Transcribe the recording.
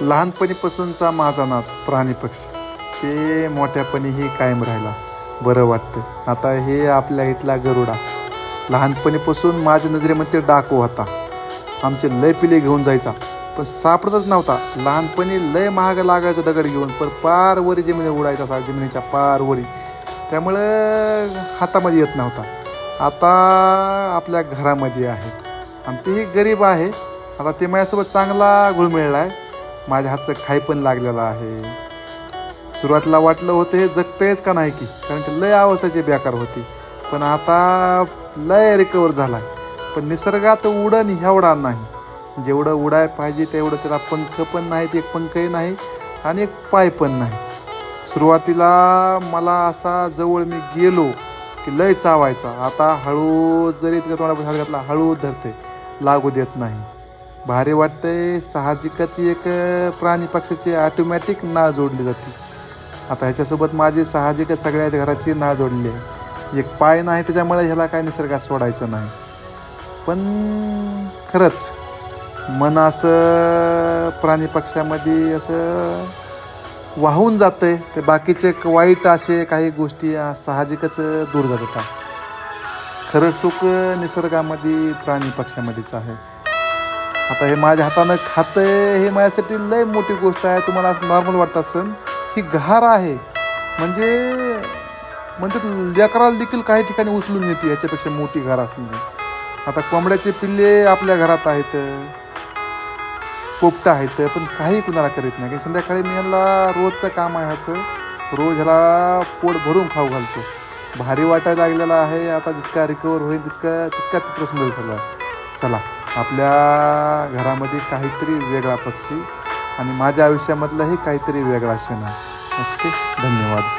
लहानपणीपासूनचा माझा नाद प्राणी पक्षी. ते मोठ्यापणीही कायम राहिला. बरं वाटतं आता हे आपल्या इथला गरुडा. लहानपणीपासून माझ्या नजरेमध्ये डाकू होता. आमचे लय पिले घेऊन जायचा. पण सापडतच नव्हता. लहानपणी लय महाग लागायचं दगड घेऊन. पण पार वरी जमिनी उडायचा असा जमिनीच्या पार वरी. त्यामुळं हातामध्ये येत नव्हता. आता आपल्या घरामध्ये आहे. आणि तेही गरीब आहे. आता ते माझ्यासोबत चांगला घुळ मिळला आहे. माझ्या हातचं खाई पण लागलेलं आहे. सुरुवातीला वाटलं होतं हे जगतंयच का नाही की? कारण की लय अवस्थाची बेकार होती. पण आता लय रिकवर झाला आहे पण निसर्गात उडण एवढा नाही. जेवढं उडाय पाहिजे तेवढं त्याला पंख पण नाहीत एक पंखही नाही आणि एक पाय पण नाही. सुरुवातीला मला असा जवळ मी गेलो की लय चावायचा. आता हळू जरी त्याच्या तोंडापासून घातला हळू धरते. लागू देत नाही. भारी वाटतंय साहजिकच एक प्राणी पक्षाची ऑटोमॅटिक नाळ जोडली जाते. आता ह्याच्यासोबत माझी साहजिकच सगळ्याच घराची नाळ जोडली आहे. एक पाय नाही त्याच्यामुळे ह्याला काय निसर्गात सोडायचं नाही. पण खरंच मन असं प्राणी पक्षामध्ये असं वाहून जातं आहे ते बाकीचे वाईट असे काही गोष्टी साहजिकच दूर जातात. खरं सुख निसर्गामध्ये प्राणी पक्षामध्येच आहे. आता हे माझ्या हातानं खातं आहे हे माझ्यासाठी लय मोठी गोष्ट आहे. तुम्हाला असं नॉर्मल वाटत असेल ही घार आहे. म्हणजे म्हणजे लेकराला देखील काही ठिकाणी उचलून येते याच्यापेक्षा मोठी घार असली म्हणजे. आता कोंबड्याचे पिल्ले आपल्या घरात आहेत पोपटं आहेत पण काही कुणाला करीत नाही. कारण संध्याकाळी मी ह्याला रोजचं काम आहे ह्याचं रोज ह्याला पोट भरून खाऊ घालतो. भारी वाटायला लागलेला आहे आता जितका रिकवर होईल तितका तितका तितकं सुंदर झाला. चला आपल्या घरामध्ये काहीतरी वेगळा पक्षी आणि माझ्या आयुष्यामधलाही काहीतरी वेगळा क्षण आहे. ओके धन्यवाद.